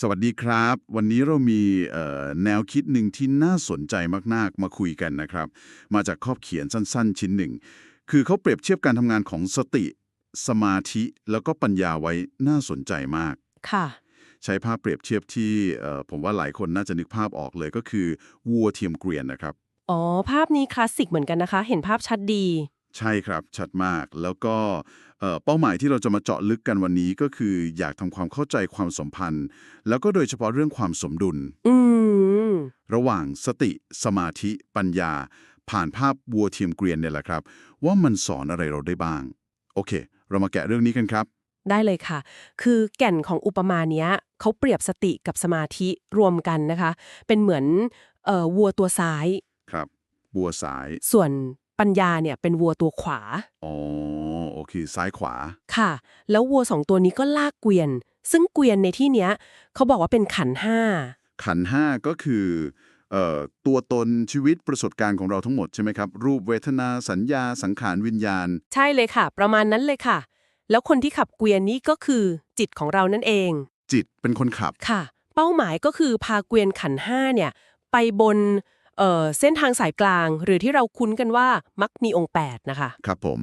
สวัสดีครับ วันนี้เรามีเอ่อแนวคิดหนึ่งที่น่าสนใจมากๆ มาคุยกันนะครับ มาจากข้อเขียนสั้นๆ ชิ้นหนึ่ง คือเขาเปรียบเทียบการทำงานของสติ สมาธิแล้วก็ปัญญาไว้น่าสนใจมาก ค่ะ ใช้ภาพเปรียบเทียบที่เอ่อผมว่าหลายคนน่าจะนึกภาพออกเลยก็คือวัวเทียมเกวียนนะครับ อ๋อ ภาพนี้คลาสสิกเหมือนกันนะคะ เห็นภาพชัดดี ใช่ครับ ชัดมากแล้วก็เอ่อเป้าหมายที่เราจะมาเจาะลึกกันวันนี้ก็คืออยากทำความเข้าใจความสัมพันธ์ แล้วก็โดยเฉพาะเรื่องความสมดุลอืมระหว่างสติ สมาธิ ปัญญา ผ่านภาพวัวเทียมเกวียนเนี่ยแหละครับ ว่ามันสอนอะไรเราได้บ้าง โอเค เรามาแกะเรื่องนี้กันครับ ได้เลยค่ะ คือแก่นของอุปมาเนี้ยเขาเปรียบสติกับสมาธิรวมกันนะคะ เป็นเหมือนเอ่อวัวตัวซ้ายครับวัวซ้าย ส่วน ปัญญาเนี่ยเป็นวัวตัวขวา อ๋อ โอเค ซ้ายขวา ค่ะ แล้ววัวสองตัวนี้ก็ลากเกวียน ซึ่งเกวียนในที่เนี้ย เขาบอกว่าเป็นขันธ์ห้า ขันธ์ห้าก็คือเอ่อตัวตนชีวิตประสบการณ์ของเราทั้งหมดใช่ไหมครับ รูปเวทนาสัญญาสังขารวิญญาณ ใช่เลยค่ะ ประมาณนั้นเลยค่ะ แล้วคนที่ขับเกวียนนี้ก็คือจิตของเรานั่นเอง จิตเป็นคนขับ ค่ะ เป้าหมายก็คือพาเกวียนขันธ์ห้าเนี่ย ไปบน เอ่อเส้นทางสายกลาง หรือที่เราคุ้นกันว่ามักมีองค์ 8 นะคะ ครับผม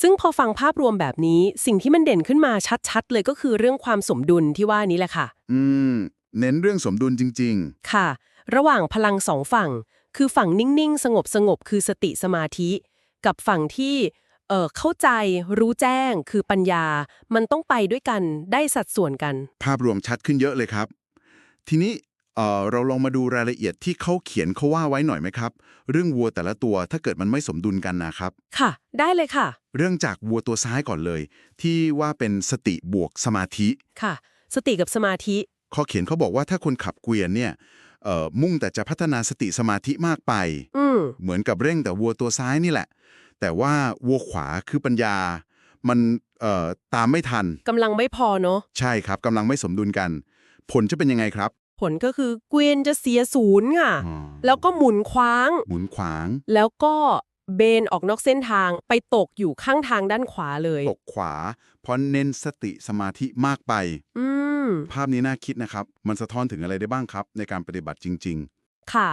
ซึ่งพอฟังภาพรวมแบบนี้สิ่งที่มันเด่นขึ้นมาชัดๆ เลยก็คือเรื่องความสมดุลที่ว่านี้แหละค่ะ อืม เน้นเรื่องสมดุลจริง ค่ะ ระหว่างพลังสองฝั่ง คือฝั่งนิ่งๆ สงบสงบๆคือสติสมาธิ กับฝั่งที่เอ่อเข้าใจรู้แจ้งคือปัญญา มันต้องไปด้วยกันได้สัดส่วนกัน ๆ ภาพรวมชัดขึ้นเยอะเลยครับ ทีนี้ เอ่อเราลองมาดูรายละเอียดที่เขาเขียนเขาว่าไว้หน่อยไหมครับ เรื่องวัวแต่ละตัวถ้าเกิดมันไม่สมดุลกันนะครับ ค่ะ ได้เลยค่ะ เรื่องจากวัวตัวซ้ายก่อนเลย ที่ว่าเป็นสติบวกสมาธิ ค่ะ สติกับสมาธิ ข้อเขียนเขาบอกว่าถ้าคนขับเกวียนเนี่ยเอ่อมุ่งแต่จะพัฒนาสติสมาธิมากไป อืม เหมือนกับเร่งแต่วัวตัวซ้ายนี่แหละ แต่ว่าวัวขวาคือปัญญา มันเอ่อตามไม่ทัน กำลังไม่พอเนาะ ใช่ครับกำลังไม่สมดุลกัน ผลจะเป็นยังไงครับ ผลก็คือเกวียนจะเสียศูนย์ค่ะ อ๋อแล้วก็หมุนคว้าง หมุนขวางแล้วก็เบนออกนอกเส้นทางไปตกอยู่ข้างทางด้านขวาเลย ตกขวา เพราะเน้นสติสมาธิมากไป อืม ภาพนี้น่าคิดนะครับ มันสะท้อนถึงอะไรได้บ้างครับ ในการปฏิบัติจริง ค่ะ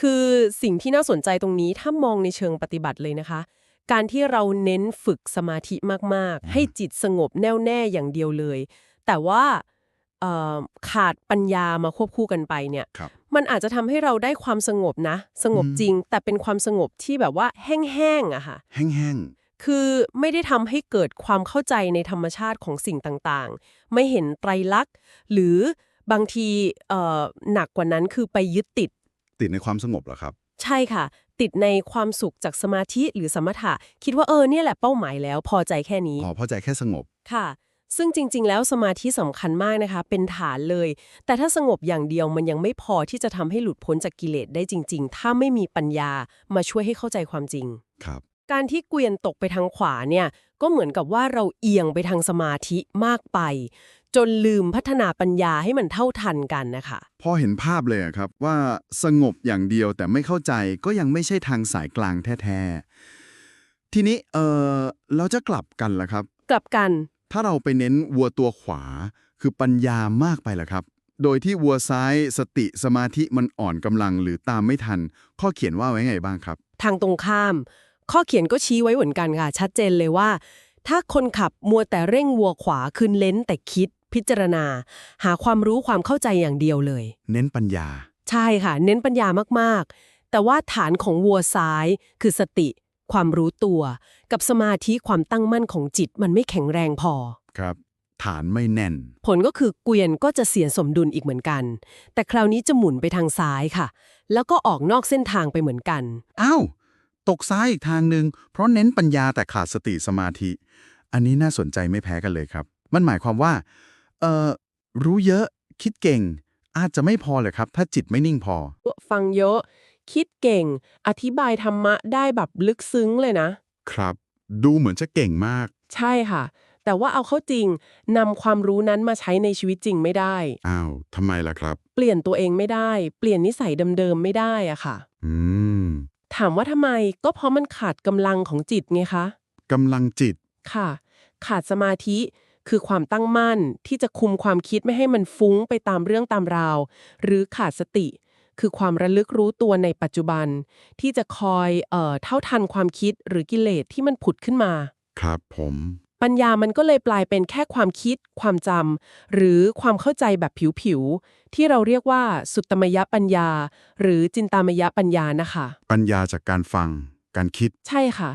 คือสิ่งที่น่าสนใจตรงนี้ถ้ามองในเชิงปฏิบัติเลยนะคะ การที่เราเน้นฝึกสมาธิมาก ๆ ให้จิตสงบแน่วแน่อย่างเดียวเลย แต่ว่าเอ่อ ขาดปัญญามาควบคู่กันไปเนี่ยๆครับมันอาจจะทำให้เราได้ความสงบนะ สงบอืมจริง แต่เป็นความสงบที่แบบว่าแห้งๆอะค่ะ แห้งคือไม่ได้ทำให้เกิดความเข้าใจในธรรมชาติของสิ่งต่างๆ ไม่เห็นไตรลักษณ์ หรือบางทีเอ่อหนักกว่านั้นคือไปยึดติดๆติดในความสงบเหรอครับ ใช่ค่ะ ติดในความสุขจากสมาธิหรือสมถะ คิดว่าเออเนี่ยแหละเป้าหมายแล้ว พอใจแค่นี้ พอพอใจแค่สงบ ค่ะ ซึ่งจริง ๆ แล้วสมาธิสำคัญมากนะคะ เป็นฐานเลย แต่ถ้าสงบอย่างเดียวมันยังไม่พอที่จะทำให้หลุดพ้นจากกิเลสได้จริง ๆ ถ้าไม่มีปัญญามาช่วยให้เข้าใจความจริง ครับ การที่เกวียนตกไปทางขวาเนี่ย ก็เหมือนกับว่าเราเอียงไปทางสมาธิมากไป จนลืมพัฒนาปัญญาให้มันเท่าทันกันนะคะ พอเห็นภาพเลยอะครับว่าสงบอย่างเดียวแต่ไม่เข้าใจก็ยังไม่ใช่ทางสายกลางแท้ๆทีนี้เออเราจะกลับกันล่ะครับ กลับกัน ถ้าเราไปเน้นวัวตัวขวา คือปัญญามากไปล่ะครับ โดยที่วัวซ้ายสติสมาธิมันอ่อนกำลังหรือตามไม่ทัน ข้อเขียนว่าไว้ไงบ้างครับ ทางตรงข้าม ข้อเขียนก็ชี้ไว้เหมือนกันค่ะ ชัดเจนเลยว่า ถ้าคนขับมัวแต่เร่งวัวขวาคืนเลนแต่คิด พิจารณา หาความรู้ความเข้าใจอย่างเดียวเลย เน้นปัญญา ใช่ค่ะ เน้นปัญญามากๆ แต่ว่าฐานของวัวซ้ายคือสติ ความรู้ตัว กับสมาธิความตั้งมั่นของจิตมันไม่แข็งแรงพอ ครับ ฐานไม่แน่น ผลก็คือเกวียนก็จะเสียสมดุลอีกเหมือนกัน แต่คราวนี้จะหมุนไปทางซ้ายค่ะ แล้วก็ออกนอกเส้นทางไปเหมือนกัน อ้าว ตกซ้ายอีกทางหนึ่งเพราะเน้นปัญญาแต่ขาดสติสมาธิ อันนี้น่าสนใจไม่แพ้กันเลยครับ มันหมายความว่า เอ่อ รู้เยอะ คิดเก่ง อาจจะไม่พอเลยครับ ถ้าจิตไม่นิ่งพอ ฟังเยอะ คิดเก่ง อธิบายธรรมะได้แบบลึกซึ้งเลยนะ ครับ ดูเหมือนจะเก่งมาก ใช่ค่ะ แต่ว่าเอาเข้าจริงนำความรู้นั้นมาใช้ในชีวิตจริงไม่ได้ อ้าวทำไมล่ะครับ เปลี่ยนตัวเองไม่ได้ เปลี่ยนนิสัยเดิมๆไม่ได้อะค่ะ อืมถามว่าทำไมก็เพราะมันขาดกำลังของจิตไงคะ กำลังจิต ค่ะ ขาดสมาธิคือความตั้งมั่นที่จะคุมความคิดไม่ให้มันฟุ้งไปตามเรื่องตามราว หรือขาดสติ คือความระลึกรู้ตัวในปัจจุบัน ที่จะคอยเอ่อเท่าทันความคิดหรือกิเลสที่มันผุดขึ้นมา ครับผม ปัญญามันก็เลยกลายเป็นแค่ความคิด ความจำหรือความเข้าใจแบบผิวๆ ที่เราเรียกว่าสุตตมยปัญญา หรือจินตามยปัญญานะคะ ปัญญาจากการฟัง การคิด ใช่ค่ะ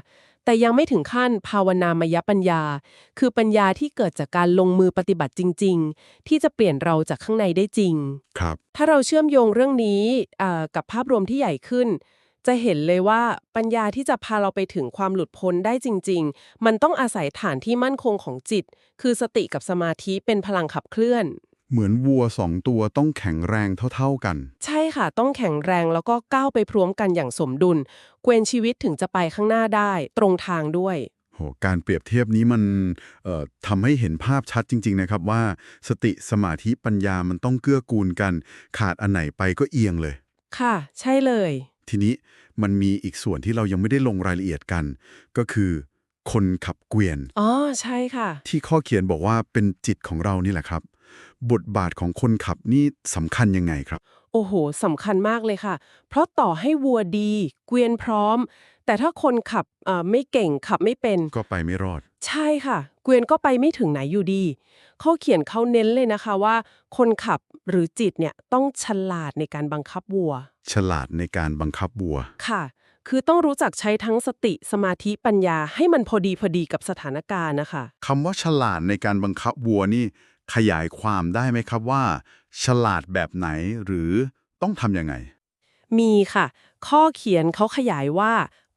แต่ยังไม่ถึงขั้นภาวนามยปัญญา คือปัญญาที่เกิดจากการลงมือปฏิบัติจริง ๆ ที่จะเปลี่ยนเราจากข้างในได้จริง ครับ ถ้าเราเชื่อมโยงเรื่องนี้เอ่อกับภาพรวมที่ใหญ่ขึ้น จะเห็นเลยว่าปัญญาที่จะพาเราไปถึงความหลุดพ้นได้จริง ๆ มันต้องอาศัยฐานที่มั่นคงของจิต คือสติกับสมาธิเป็นพลังขับเคลื่อน เหมือนวัวสองตัวต้องแข็งแรงเท่าๆกัน ใช่ค่ะ ต้องแข็งแรงแล้วก็ก้าวไปพร้อมกันอย่างสมดุล เกวนชีวิตถึงจะไปข้างหน้าได้ ตรงทางด้วยโหการเปรียบเทียบนี้มันเอ่อทำให้เห็นภาพชัดจริง ๆ นะครับว่า สติสมาธิปัญญามันต้องเกื้อกูลกัน ขาดอันไหนไปก็เอียงเลย ค่ะ ใช่เลย ทีนี้มันมีอีกส่วนที่เรายังไม่ได้ลงรายละเอียดกัน ก็คือคนขับเกวียนอ๋อใช่ค่ะ ที่ข้อเขียนบอกว่าเป็นจิตของเรานี่แหละครับ บทบาทของคนขับนี่สำคัญยังไงครับ โอ้โหสำคัญมากเลยค่ะ เพราะต่อให้วัวดี เกวียนพร้อม แต่ถ้าคนขับเอ่อไม่เก่งขับไม่เป็น ก็ไปไม่รอด ใช่ค่ะ เกวียนก็ไปไม่ถึงไหนอยู่ดีเขาเขียนเขาเน้นเลยนะคะว่า คนขับหรือจิตเนี่ยต้องฉลาดในการบังคับวัว ฉลาดในการบังคับวัวค่ะคือต้องรู้จักใช้ทั้งสติสมาธิปัญญาให้มันพอดีพอดีกับสถานการณ์นะคะคำว่าฉลาดในการบังคับวัวนี่ ขยายความได้ไหมครับว่า ฉลาดแบบไหนหรือต้องทำยังไง มีค่ะ ข้อเขียนเขาขยายว่า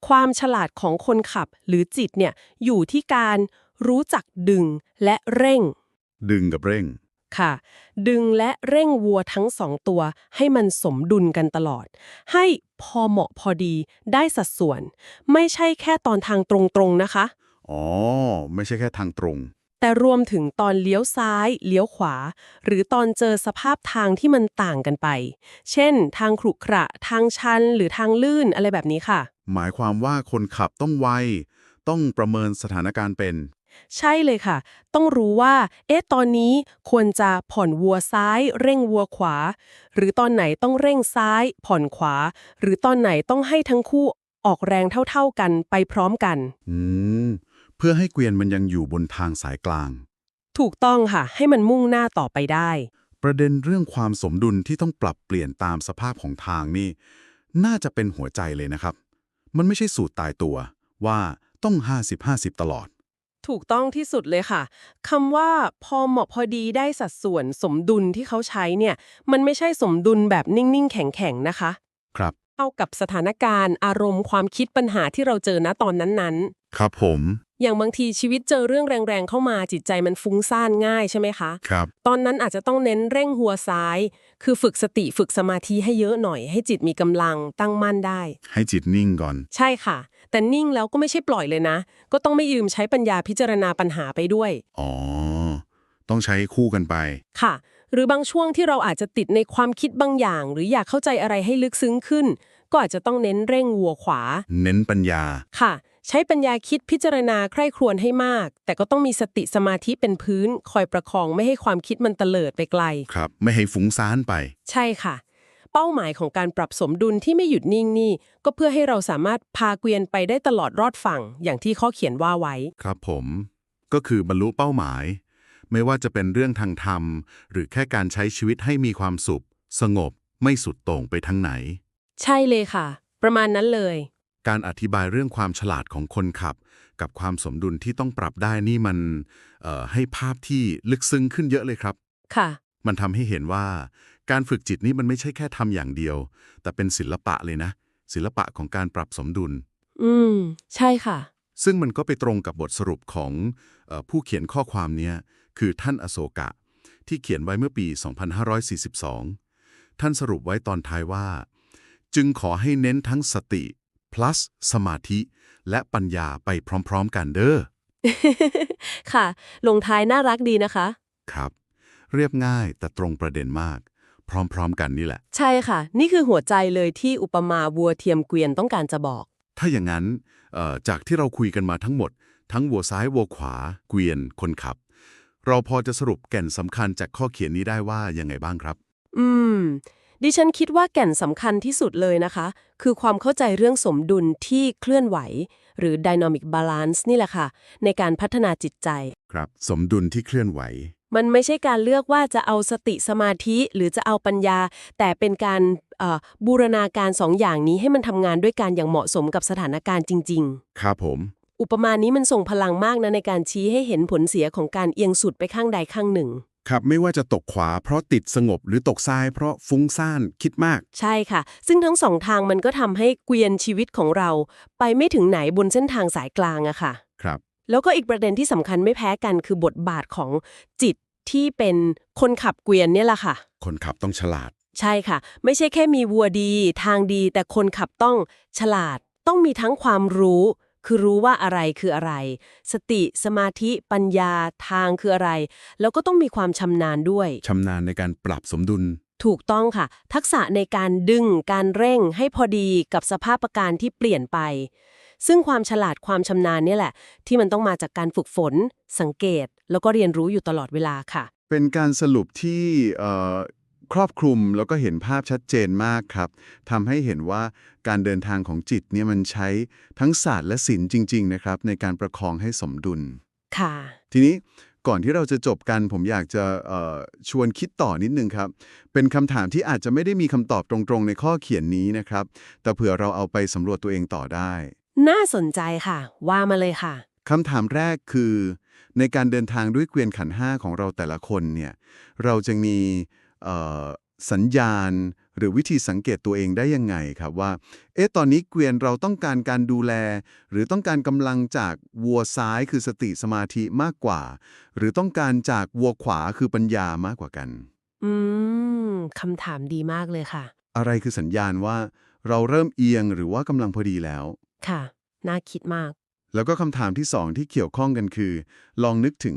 ความฉลาดของคนขับหรือจิตเนี่ยอยู่ที่การรู้จักดึงและเร่ง ดึงกับเร่งค่ะ ดึงและเร่งวัวทั้งสองตัว ให้มันสมดุลกันตลอด ให้พอเหมาะพอดีได้สัดส่วน ไม่ใช่แค่ตอนทางตรงๆนะคะ อ๋อ ไม่ใช่แค่ทางตรง แต่รวมถึงตอนเลี้ยวซ้าย เลี้ยวขวา หรือตอนเจอสภาพทางที่มันต่างกันไป เช่น ทางขรุขระ ทางชัน หรือทางลื่นอะไรแบบนี้ค่ะ หมายความว่าคนขับต้องไว ต้องประเมินสถานการณ์เป็น ใช่เลยค่ะ ต้องรู้ว่า เอ๊ะ ตอนนี้ควรจะผ่อนวัวซ้าย เร่งวัวขวา หรือตอนไหนต้องเร่งซ้าย ผ่อนขวา หรือตอนไหนต้องให้ทั้งคู่ออกแรงเท่า ๆกันไปพร้อมกัน อืมเพื่อให้เกวียนมันยังอยู่บนทางสายกลาง ถูกต้องค่ะ ให้มันมุ่งหน้าต่อไปได้ ประเด็นเรื่องความสมดุลที่ต้องปรับเปลี่ยนตามสภาพของทางนี่ น่าจะเป็นหัวใจเลยนะครับ มันไม่ใช่สูตรตายตัวว่าต้อง 50-50 ตลอด ถูกต้องที่สุดเลยค่ะคำว่าพอเหมาะพอดีได้สัดส่วนสมดุลที่เขาใช้เนี่ย มันไม่ใช่สมดุลแบบนิ่งๆ แข็งๆ นะคะ ครับ เท่ากับสถานการณ์ อารมณ์ความคิดปัญหาที่เราเจอณตอนนั้นครับผมๆอย่างบางทีชีวิตเจอเรื่องแรงๆเข้ามาจิตใจมันฟุ้งซ่านง่ายใช่ไหมคะครับ ตอนนั้นอาจจะต้องเน้นเร่งหัวซ้าย คือฝึกสติฝึกสมาธิให้เยอะหน่อย ให้จิตมีกำลังตั้งมั่นได้ ให้จิตนิ่งก่อน ใช่ค่ะ แต่นิ่งแล้วก็ไม่ใช่ปล่อยเลยนะ ก็ต้องไม่ยืมใช้ปัญญาพิจารณาปัญหาไปด้วยอ๋อ ต้องใช้คู่กันไป ค่ะ หรือบางช่วงที่เราอาจจะติดในความคิดบางอย่าง หรืออยากเข้าใจอะไรให้ลึกซึ้งขึ้น ก็อาจจะต้องเน้นเร่งวัวขวา เน้นปัญญา ค่ะ ใช้ปัญญาคิดพิจารณาใคร่ครวญให้มาก แต่ก็ต้องมีสติสมาธิเป็นพื้น คอยประคองไม่ให้ความคิดมันเตลิดไปไกล ครับ ไม่ให้ฟุ้งซ่านไป ใช่ค่ะ เป้าหมายของการปรับสมดุลที่ไม่หยุดนิ่งนี่ ก็เพื่อให้เราสามารถพาเกวียนไปได้ตลอดรอดฝั่ง อย่างที่ข้อเขียนว่าไว้ ครับผม ก็คือบรรลุเป้าหมาย ไม่ว่าจะเป็นเรื่องทางธรรม หรือแค่การใช้ชีวิตให้มีความสุข สงบไม่สุดโต่งไปทั้งไหน ใช่เลยค่ะ ประมาณนั้นเลย การอธิบายเรื่องความฉลาดของคนขับ กับความสมดุลที่ต้องปรับได้นี่มันเอ่อให้ภาพที่ลึกซึ้งขึ้นเยอะเลยครับ ค่ะ มันทำให้เห็นว่าการฝึกจิตนี่มันไม่ใช่แค่ทำอย่างเดียว แต่เป็นศิลปะเลยนะ ศิลปะของการปรับสมดุล อืม ใช่ค่ะ ซึ่งมันก็ไปตรงกับบทสรุปของเออผู้เขียนข้อความเนี้ยคือท่านอโศกะ ที่เขียนไว้เมื่อปี 2542 ท่านสรุปไว้ตอนท้ายว่า จึงขอให้เน้นทั้งสติ plus สมาธิ และปัญญาไปพร้อมๆ กันเด้อ ค่ะ ลงท้ายน่ารักดีนะคะ ครับ เรียบง่ายแต่ตรงประเด็นมาก พร้อมๆ กันนี่แหละ ใช่ค่ะ นี่คือหัวใจเลยที่อุปมาวัวเทียมเกวียนต้องการจะบอก ถ้าอย่างนั้นเอ่อจากที่เราคุยกันมาทั้งหมด ทั้งวัวซ้ายวัวขวา เกวียนคนขับ เราพอจะสรุปแก่นสำคัญจากข้อเขียนนี้ได้ว่ายังไงบ้างครับ อืม ดิฉันคิดว่าแก่นสำคัญที่สุดเลยนะคะ คือความเข้าใจเรื่องสมดุลที่เคลื่อนไหว หรือ dynamic balance นี่แหละค่ะ ในการพัฒนาจิตใจ ครับ สมดุลที่เคลื่อนไหว มันไม่ใช่การเลือกว่าจะเอาสติสมาธิหรือจะเอาปัญญา แต่เป็นการเอ่อบูรณาการสองอย่างนี้ให้มันทำงานด้วยกันอย่างเหมาะสมกับสถานการณ์จริงครับผมๆอุปมานี้มันส่งพลังมากนะในการชี้ให้เห็นผลเสียของการเอียงสุดไปข้างใดข้างหนึ่ง ครับไม่ว่าจะตกขวาเพราะติดสงบหรือตกซ้ายเพราะฟุ้งซ่านคิดมาก ใช่ค่ะ ซึ่งทั้งสองทางมันก็ทำให้เกวียนชีวิตของเรา ไปไม่ถึงไหนบนเส้นทางสายกลางอะค่ะ ครับ แล้วก็อีกประเด็นที่สำคัญไม่แพ้กันคือบทบาทของจิตที่เป็นคนขับเกวียนเนี่ยแหละค่ะ คนขับต้องฉลาด ใช่ค่ะ ไม่ใช่แค่มีวัวดี ทางดี แต่คนขับต้องฉลาด ต้องมีทั้งความรู้ คือรู้ว่าอะไรคืออะไร สติสมาธิปัญญาทางคืออะไร แล้วก็ต้องมีความชำนาญด้วย ชำนาญในการปรับสมดุล ถูกต้องค่ะ ทักษะในการดึงการเร่งให้พอดีกับสภาพประการที่เปลี่ยนไป ซึ่งความฉลาดความชำนาญเนี่ยแหละ ที่มันต้องมาจากการฝึกฝน สังเกต แล้วก็เรียนรู้อยู่ตลอดเวลาค่ะ เป็นการสรุปที่เอ่อ ครอบคลุมแล้วก็เห็นภาพชัดเจนมากครับทำให้เห็นว่าการเดินทางของจิตเนี่ยมันใช้ทั้งศาสตร์และศิลป์จริง ๆ นะครับ ในการประคองให้สมดุล ค่ะ ทีนี้ก่อนที่เราจะจบกันผมอยากจะเอ่อชวนคิดต่อนิดนึงครับ เป็นคำถามที่อาจจะไม่ได้มีคำตอบตรงๆ ในข้อเขียนนี้นะครับ แต่เผื่อเราเอาไปสำรวจตัวเองต่อได้ น่าสนใจค่ะ ว่ามาเลยค่ะคำถามแรกคือ ในการเดินทางด้วยเกวียนขันห้าของเราแต่ละคนเนี่ย เราจะมีเอ่อ สัญญาณ หรือวิธีสังเกตตัวเองได้ยังไงครับว่า เอ๊ะ ตอนนี้เกวียนเราต้องการการดูแล หรือต้องการกำลังจากวัวซ้ายคือสติสมาธิมากกว่า หรือต้องการจากวัวขวาคือปัญญามากกว่ากัน อืมคำถามดีมากเลยค่ะ อะไรคือสัญญาณว่า เราเริ่มเอียงหรือว่ากำลังพอดีแล้ว ค่ะ น่าคิดมาก แล้วก็คำถามที่สองที่เกี่ยวข้องกันคือ ลองนึกถึง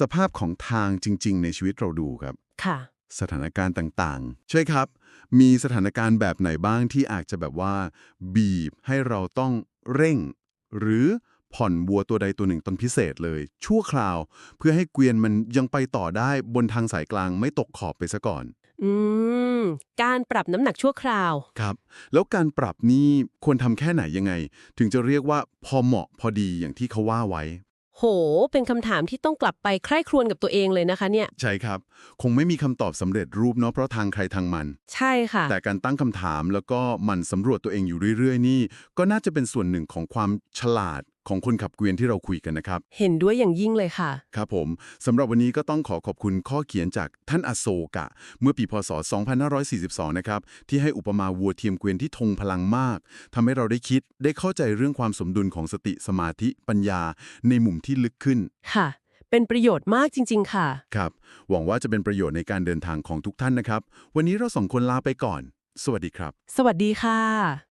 สภาพของทางจริง ๆ ในชีวิตเราดูครับ ค่ะ สถานการณ์ต่างๆ ใช่ครับ มีสถานการณ์แบบไหนบ้างที่อาจจะแบบว่า บีบให้เราต้องเร่ง หรือผ่อนวัวตัวใดตัวหนึ่งตนพิเศษเลย ชั่วคราว เพื่อให้เกวียนมันยังไปต่อได้บนทางสายกลางไม่ตกขอบไปซะก่อน อืม การปรับน้ำหนักชั่วคราว ครับ แล้วการปรับนี่ควรทำแค่ไหนยังไง ถึงจะเรียกว่าพอเหมาะพอดีอย่างที่เขาว่าไว้ โห เป็นคำถามที่ต้องกลับไปใคร่ครวญกับตัวเองเลยนะคะเนี่ย ใช่ครับ คงไม่มีคำตอบสำเร็จรูปเนาะเพราะทางใครทางมัน ใช่ค่ะ แต่การตั้งคำถามแล้วก็หมันสำรวจตัวเองอยู่เรื่อย ๆ นี่ ก็น่าจะเป็นส่วนหนึ่งของความฉลาด ของคนขับเกวียนที่เราคุยกันนะครับ เห็นด้วยอย่างยิ่งเลยค่ะ ครับผมสำหรับวันนี้ก็ต้องขอขอบคุณข้อเขียนจากท่านอโศกะ เมื่อปีพศ 2542 นะครับ ที่ให้อุปมาวัวเทียมเกวียนที่ทงพลังมากทำให้เราได้คิดได้เข้าใจเรื่องความสมดุลของสติสมาธิปัญญาในมุมที่ลึกขึ้นค่ะเป็นประโยชน์มากจริง ๆ ค่ะ ครับ หวังว่าจะเป็นประโยชน์ในการเดินทางของทุกท่านนะครับ วันนี้เราสองคนลาไปก่อน สวัสดีครับ สวัสดีค่ะ